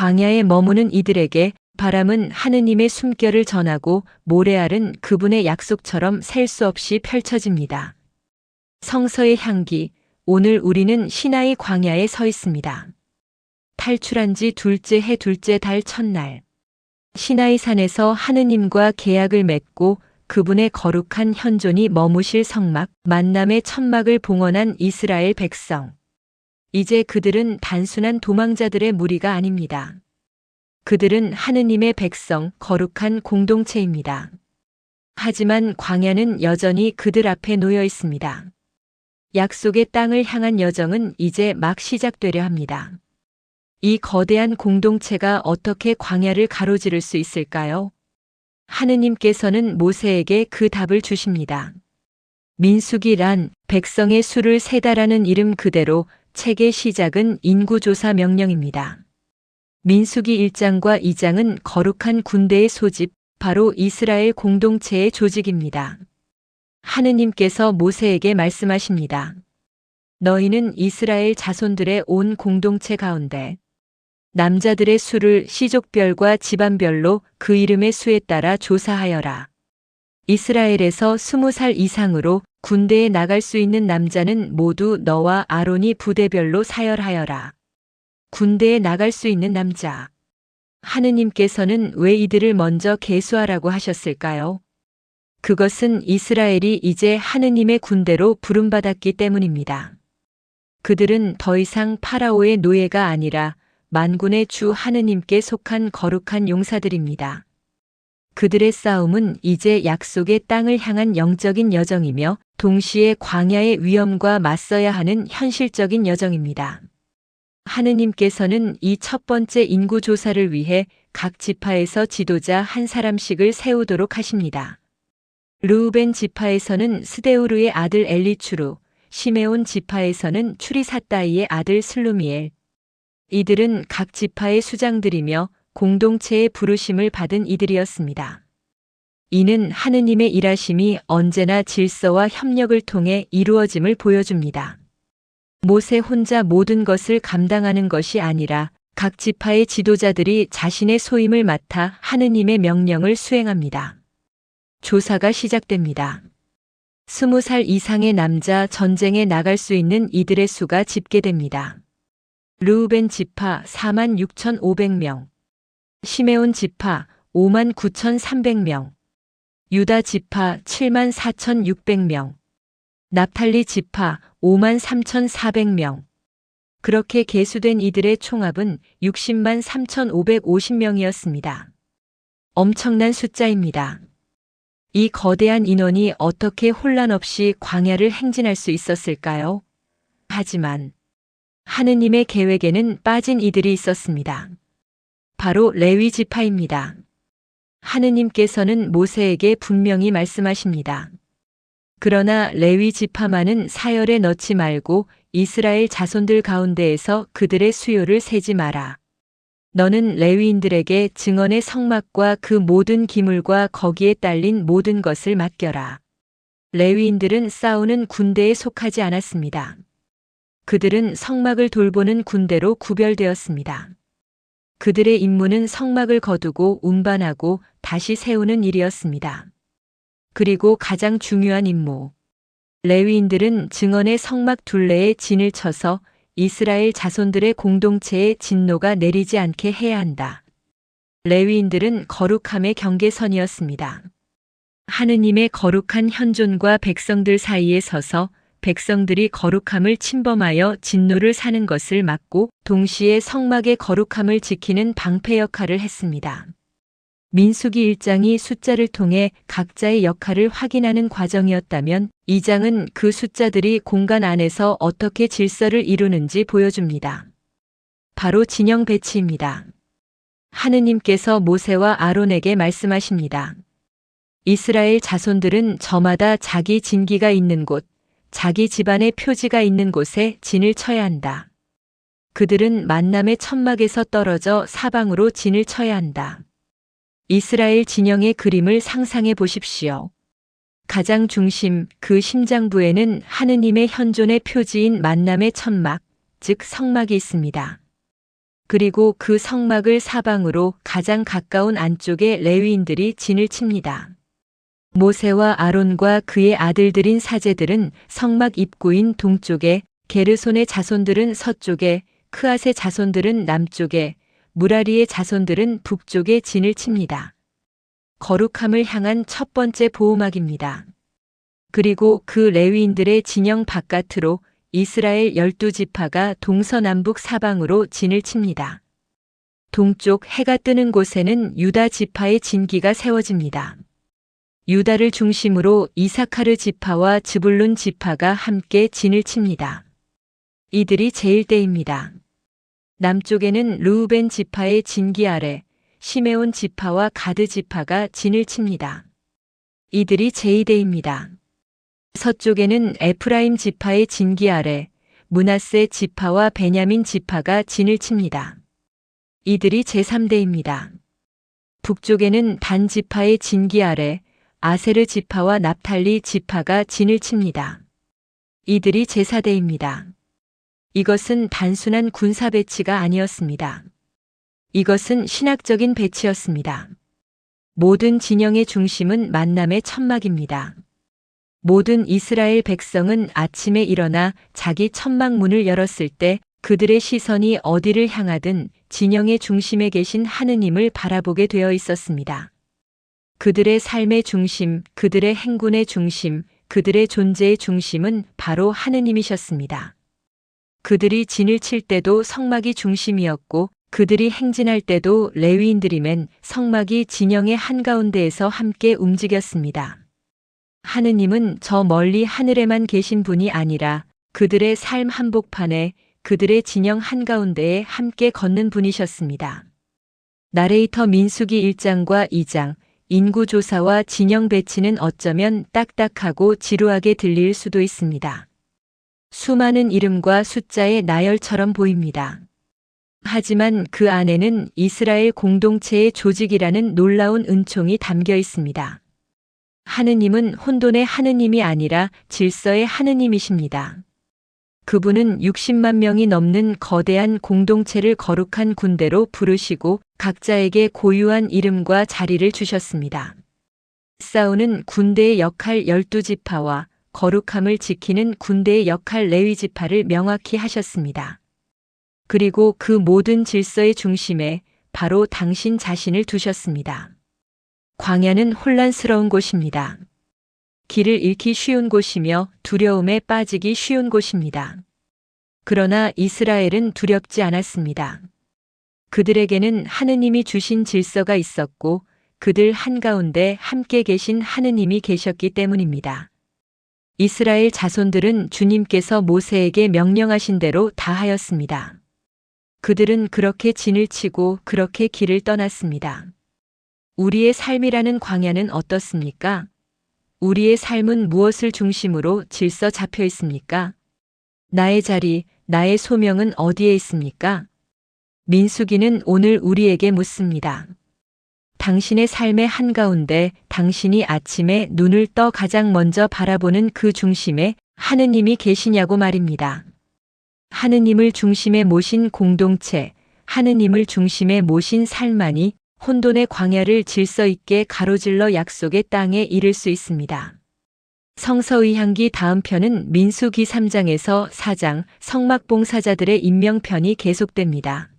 광야에 머무는 이들에게 바람은 하느님의 숨결을 전하고 모래알은 그분의 약속처럼 셀 수 없이 펼쳐집니다. 성서의 향기, 오늘 우리는 시나이 광야에 서 있습니다. 탈출한 지 둘째 해 둘째 달 첫날. 시나이 산에서 하느님과 계약을 맺고 그분의 거룩한 현존이 머무실 성막, 만남의 천막을 봉헌한 이스라엘 백성. 이제 그들은 단순한 도망자들의 무리가 아닙니다. 그들은 하느님의 백성, 거룩한 공동체입니다. 하지만 광야는 여전히 그들 앞에 놓여 있습니다. 약속의 땅을 향한 여정은 이제 막 시작되려 합니다. 이 거대한 공동체가 어떻게 광야를 가로지를 수 있을까요? 하느님께서는 모세에게 그 답을 주십니다. 민수기란 백성의 수를 세다라는 이름 그대로 책의 시작은 인구조사 명령입니다. 민수기 1장과 2장은 거룩한 군대의 소집, 바로 이스라엘 공동체의 조직입니다. 하느님께서 모세에게 말씀하십니다. 너희는 이스라엘 자손들의 온 공동체 가운데 남자들의 수를 시족별과 집안별로 그 이름의 수에 따라 조사하여라. 이스라엘에서 스무 살 이상으로 군대에 나갈 수 있는 남자는 모두 너와 아론이 부대별로 사열하여라. 군대에 나갈 수 있는 남자. 하느님께서는 왜 이들을 먼저 계수하라고 하셨을까요? 그것은 이스라엘이 이제 하느님의 군대로 부름받았기 때문입니다. 그들은 더 이상 파라오의 노예가 아니라 만군의 주 하느님께 속한 거룩한 용사들입니다. 그들의 싸움은 이제 약속의 땅을 향한 영적인 여정이며 동시에 광야의 위험과 맞서야 하는 현실적인 여정입니다. 하느님께서는 이 첫 번째 인구 조사를 위해 각 지파에서 지도자 한 사람씩을 세우도록 하십니다. 르우벤 지파에서는 스데우르의 아들 엘리추루, 시메온 지파에서는 추리사따이의 아들 슬루미엘. 이들은 각 지파의 수장들이며 공동체의 부르심을 받은 이들이었습니다. 이는 하느님의 일하심이 언제나 질서와 협력을 통해 이루어짐을 보여줍니다. 모세 혼자 모든 것을 감당하는 것이 아니라 각 지파의 지도자들이 자신의 소임을 맡아 하느님의 명령을 수행합니다. 조사가 시작됩니다. 스무 살 이상의 남자 전쟁에 나갈 수 있는 이들의 수가 집계됩니다. 르우벤 지파 4만 6,500명, 시메온 지파 5만 9,300명, 유다 지파 7만 4,600명, 납탈리 지파 5만 3,400명. 그렇게 개수된 이들의 총합은 60만 3,550명이었습니다. 엄청난 숫자입니다. 이 거대한 인원이 어떻게 혼란 없이 광야를 행진할 수 있었을까요? 하지만 하느님의 계획에는 빠진 이들이 있었습니다. 바로 레위 지파입니다. 하느님께서는 모세에게 분명히 말씀하십니다. 그러나 레위 지파만은 사열에 넣지 말고 이스라엘 자손들 가운데에서 그들의 수요를 세지 마라. 너는 레위인들에게 증언의 성막과 그 모든 기물과 거기에 딸린 모든 것을 맡겨라. 레위인들은 싸우는 군대에 속하지 않았습니다. 그들은 성막을 돌보는 군대로 구별되었습니다. 그들의 임무는 성막을 거두고 운반하고 다시 세우는 일이었습니다. 그리고 가장 중요한 임무. 레위인들은 증언의 성막 둘레에 진을 쳐서 이스라엘 자손들의 공동체에 진노가 내리지 않게 해야 한다. 레위인들은 거룩함의 경계선이었습니다. 하느님의 거룩한 현존과 백성들 사이에 서서 백성들이 거룩함을 침범하여 진노를 사는 것을 막고 동시에 성막의 거룩함을 지키는 방패 역할을 했습니다. 민수기 1장이 숫자를 통해 각자의 역할을 확인하는 과정이었다면 2장은 그 숫자들이 공간 안에서 어떻게 질서를 이루는지 보여줍니다. 바로 진영 배치입니다. 하느님께서 모세와 아론에게 말씀하십니다. 이스라엘 자손들은 저마다 자기 진기가 있는 곳, 자기 집안의 표지가 있는 곳에 진을 쳐야 한다. 그들은 만남의 천막에서 떨어져 사방으로 진을 쳐야 한다. 이스라엘 진영의 그림을 상상해 보십시오. 가장 중심 그 심장부에는 하느님의 현존의 표지인 만남의 천막, 즉 성막이 있습니다. 그리고 그 성막을 사방으로 가장 가까운 안쪽에 레위인들이 진을 칩니다. 모세와 아론과 그의 아들들인 사제들은 성막 입구인 동쪽에, 게르손의 자손들은 서쪽에, 크앗의 자손들은 남쪽에, 무라리의 자손들은 북쪽에 진을 칩니다. 거룩함을 향한 첫 번째 보호막입니다. 그리고 그 레위인들의 진영 바깥으로 이스라엘 열두 지파가 동서남북 사방으로 진을 칩니다. 동쪽 해가 뜨는 곳에는 유다 지파의 진기가 세워집니다. 유다를 중심으로 이사카르 지파와 즈불룬 지파가 함께 진을 칩니다. 이들이 제일대입니다. 남쪽에는 루우벤 지파의 진기 아래 시메온 지파와 가드 지파가 진을 칩니다. 이들이 제2대입니다. 서쪽에는 에프라임 지파의 진기 아래 문하세 지파와 베냐민 지파가 진을 칩니다. 이들이 제3대입니다. 북쪽에는 단 지파의 진기 아래 아세르 지파와 납탈리 지파가 진을 칩니다. 이들이 제4대입니다. 이것은 단순한 군사 배치가 아니었습니다. 이것은 신학적인 배치였습니다. 모든 진영의 중심은 만남의 천막입니다. 모든 이스라엘 백성은 아침에 일어나 자기 천막 문을 열었을 때 그들의 시선이 어디를 향하든 진영의 중심에 계신 하느님을 바라보게 되어 있었습니다. 그들의 삶의 중심, 그들의 행군의 중심, 그들의 존재의 중심은 바로 하느님이셨습니다. 그들이 진을 칠 때도 성막이 중심이었고 그들이 행진할 때도 레위인들이면 성막이 진영의 한가운데에서 함께 움직였습니다. 하느님은 저 멀리 하늘에만 계신 분이 아니라 그들의 삶 한복판에 그들의 진영 한가운데에 함께 걷는 분이셨습니다. 나레이터 민수기 1장과 2장, 인구 조사와 진영 배치는 어쩌면 딱딱하고 지루하게 들릴 수도 있습니다. 수많은 이름과 숫자의 나열처럼 보입니다. 하지만 그 안에는 이스라엘 공동체의 조직이라는 놀라운 은총이 담겨 있습니다. 하느님은 혼돈의 하느님이 아니라 질서의 하느님이십니다. 그분은 60만 명이 넘는 거대한 공동체를 거룩한 군대로 부르시고 각자에게 고유한 이름과 자리를 주셨습니다. 싸우는 군대의 역할 12지파와 거룩함을 지키는 군대의 역할 레위지파를 명확히 하셨습니다. 그리고 그 모든 질서의 중심에 바로 당신 자신을 두셨습니다. 광야는 혼란스러운 곳입니다. 길을 잃기 쉬운 곳이며 두려움에 빠지기 쉬운 곳입니다. 그러나 이스라엘은 두렵지 않았습니다. 그들에게는 하느님이 주신 질서가 있었고 그들 한가운데 함께 계신 하느님이 계셨기 때문입니다. 이스라엘 자손들은 주님께서 모세에게 명령하신 대로 다 하였습니다. 그들은 그렇게 진을 치고 그렇게 길을 떠났습니다. 우리의 삶이라는 광야는 어떻습니까? 우리의 삶은 무엇을 중심으로 질서 잡혀 있습니까? 나의 자리, 나의 소명은 어디에 있습니까? 민수기는 오늘 우리에게 묻습니다. 당신의 삶의 한가운데 당신이 아침에 눈을 떠 가장 먼저 바라보는 그 중심에 하느님이 계시냐고 말입니다. 하느님을 중심에 모신 공동체, 하느님을 중심에 모신 삶만이 혼돈의 광야를 질서 있게 가로질러 약속의 땅에 이를 수 있습니다. 성서의 향기 다음 편은 민수기 3장에서 4장 성막봉사자들의 임명편이 계속됩니다.